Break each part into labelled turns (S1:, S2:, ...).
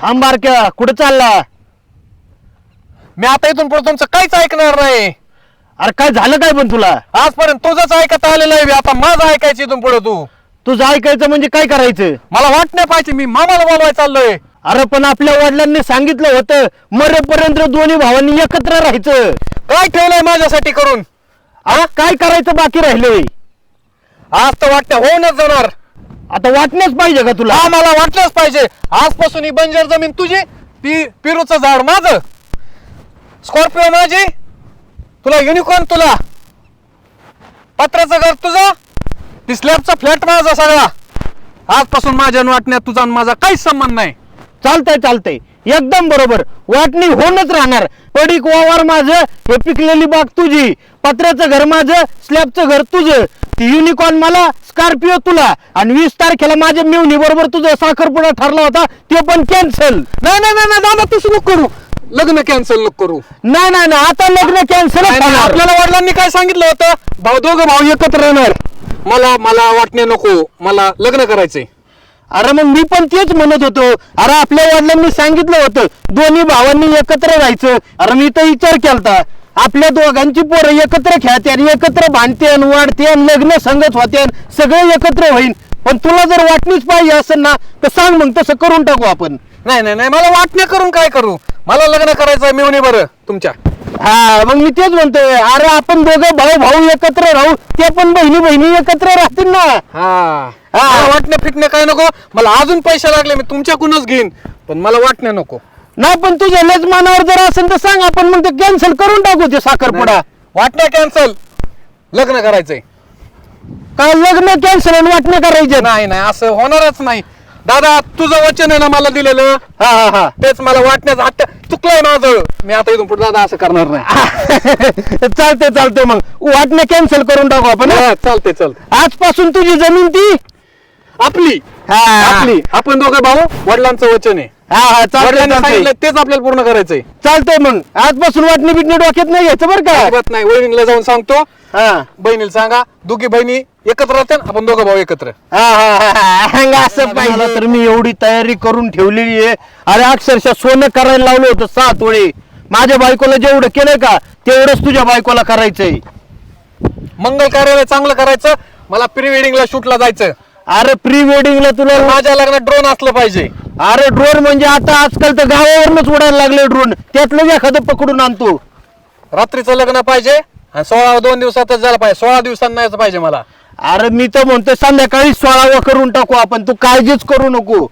S1: थांब बारक्या कुठे चालला
S2: मी आता इथून पुढे तुमचं काहीच ऐकणार नाही.
S1: अरे काय झालं काय पण तुला?
S2: आजपर्यंत तुझंच ऐकत आलेलं आहे. आता माझं ऐकायचं इथून पुढे तू.
S1: तुझं ऐकायचं म्हणजे काय करायचं?
S2: मला वाट नाही पाहिजे मी मामाला बोलवाय चाललोय.
S1: अरे पण आपल्या वडिलांनी सांगितलं होतं मरेपर्यंत दोन्ही भावांनी एकत्र राहायचं.
S2: काय ठेवलंय माझ्यासाठी करून?
S1: अरे काय करायचं बाकी राहिलंय?
S2: आज तर वाटतं होऊनच जाणार.
S1: आता वाटण्याच पाहिजे का तुला?
S2: हा मला वाटलंच पाहिजे. आजपासून ही बंजर जमीन तुझी पी पिरूचं झाड माझं. स्कॉर्पिओ माझी. तुला युनिकॉर्न तुला. पत्राचं घर तुझं. ती स्लॅबचा फ्लॅट माझा सगळा. आजपासून माझ्या वाटण्यात तुझा आणि माझा काहीच संबंध नाही.
S1: चालतंय चालतंय. एकदम बरोबर. वाटणी होऊनच राहणार. पडीक वावर माझं हे पिकलेली बाग तुझी. पत्र्याचं घर माझं स्लॅबचं घर तुझं. ती युनिकॉर्न मला स्कॉर्पिओ तुला. आणि वीस तारखेला माझ्या मिवणी बरोबर तुझा साखरपुडा ठरला होता ते पण कॅन्सल
S2: नाही नाही नाही नाही, दादा तसं नको करू. लग्न कॅन्सल नको करू.
S1: नाही नाही नाही आता लग्न कॅन्सल
S2: आपल्याला वडिलांनी काय सांगितलं होतं? भाऊ दोघं भाऊ एकत्र राहणार मला मला वाटणे नको. मला लग्न करायचंय.
S1: अरे मग मी पण तेच म्हणत होतो. अरे आपल्या वडिलांनी सांगितलं होतं दोन्ही भावांनी एकत्र राहायचं. अरे मी तर विचार केलता. आपल्या दोघांची पोरं एकत्र खेळत्यान एकत्र भांडतेन वाढतेन लग्न संगत होत्यान सगळे एकत्र होईन. पण तुला जर वाटणीच पाहिजे असेल ना तर सांग मग तसं करून टाकू आपण.
S2: नाही नाही नाही मला वाटणे करून काय करू? मला लग्न करायचंय मिळून बरं तुमच्या.
S1: हा मग मी तेच म्हणतोय अरे आपण दोघं भाऊ भाऊ एकत्र राहू ते पण बहिणी बहिणी एकत्र राहतील ना.
S2: हा. मला वाटणे फिटणे काय नको? मला अजून पैसे लागले मी तुमच्याकडूनच घेईन. पण मला वाटणे नको.
S1: नाही पण तुझ्या लज मनावर जर असेल तर सांग आपण मग ते कॅन्सल करून टाकू ते साखरपुडा.
S2: वाटणे कॅन्सल लग्न करायचंय.
S1: काय लग्न कॅन्सल आणि वाटणं करायचे?
S2: नाही नाही असं होणारच नाही. दादा तुझं वचन आहे ना मला दिलेलं?
S1: हा हा हा.
S2: तेच मला वाटण्याचं हट्ट चुकलंय माझं. मी आता इथून पुढे दादा असं करणार नाही.
S1: चालते चालते मग. वाटणं कॅन्सल करून टाकू आपण
S2: हं? चालते चालते
S1: आजपासून तुझी जमीन ती?
S2: आपली.
S1: हा.
S2: आपली. आपण दोघं भाऊ वडिलांचं वचन आहे.
S1: हा हा चालतंय
S2: वडिलांनी
S1: चालतंय.
S2: सांगितलं तेच आपल्याला पूर्ण करायचंय.
S1: चालतंय मग. आजपासून वाटणी बिटणी डोक्यात नाही घ्यायचं बरं का?
S2: अजिबात नाही. वहिनीला जाऊन सांगतो.
S1: हा.
S2: बहिणीला सांगा दोघी बहिणी एकत्र राहते आपण दोघं भाऊ एकत्र.
S1: हा, हा, हा, हा. हंग असं पाहिजे. तर मी एवढी तयारी करून ठेवलेली आहे. अरे अक्षरशः सोनं करायला लावलं होतं सात वेळे. माझ्या बायकोला जेवढं केलंय का तेवढंच तुझ्या बायकोला करायचंय.
S2: मंगल कार्यालय चांगलं करायचं मला प्री वेडिंगला शूटला जायचं.
S1: अरे प्री वेडिंगला तुला
S2: माझ्या लग्नात ड्रोन असलं पाहिजे.
S1: अरे ड्रोन म्हणजे आता आजकाल तर गावावरूनच उडायला लागले ड्रोन. त्यातलं एखादं पकडून आणतो.
S2: रात्रीचं लग्न पाहिजे आणि सोळा दोन दिवसातच झालं पाहिजे. सोळा दिवसांना यायचं पाहिजे मला.
S1: अरे मी तर म्हणतोय संध्याकाळी सोळावं करून टाकू आपण. तू काळजीच करू नको.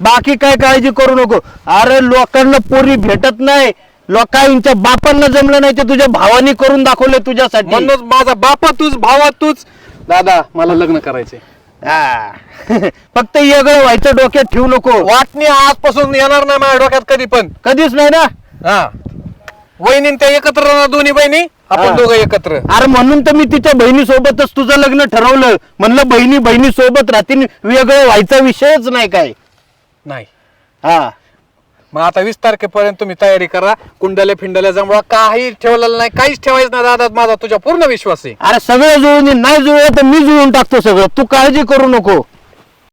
S1: बाकी काय काळजी करू नको. अरे लोकांना पोरी भेटत नाही. लोकांच्या बापांना जमलं नाही ते तुझ्या भावानी करून दाखवले तुझ्यासाठी.
S2: म्हणूनच माझा बापा तूच भावा तूच. दादा मला लग्न करायचे
S1: हा. फक्त येगळं व्हायचं डोक्यात ठेवू नको.
S2: वाटणी आजपासून येणार नाही माझ्या डोक्यात कधी पण.
S1: कधीच नाही ना?
S2: हा. वहिनी त्या एकत्र राहणार दोन्ही बहिणी?
S1: हा.
S2: आपण दोघं एकत्र.
S1: अरे म्हणून तर मी तिच्या बहिणी सोबतच तुझं लग्न ठरवलं. म्हणलं बहिणी बहिणी सोबत राहतील वेगळं व्हायचा विषयच नाही काय.
S2: नाही.
S1: हा.
S2: मग आता वीस तारखेपर्यंत तुम्ही तयारी करा. कुंडल्या फिंडल्या जमवा. काही ठेवलेलं नाही काहीच ठेवायचं नाही दादा माझा तुझ्या पूर्ण विश्वास आहे.
S1: अरे सगळं जुळून ये. नाही जुळलं तर मी जुळून टाकतो सगळं. तू काळजी करू नको.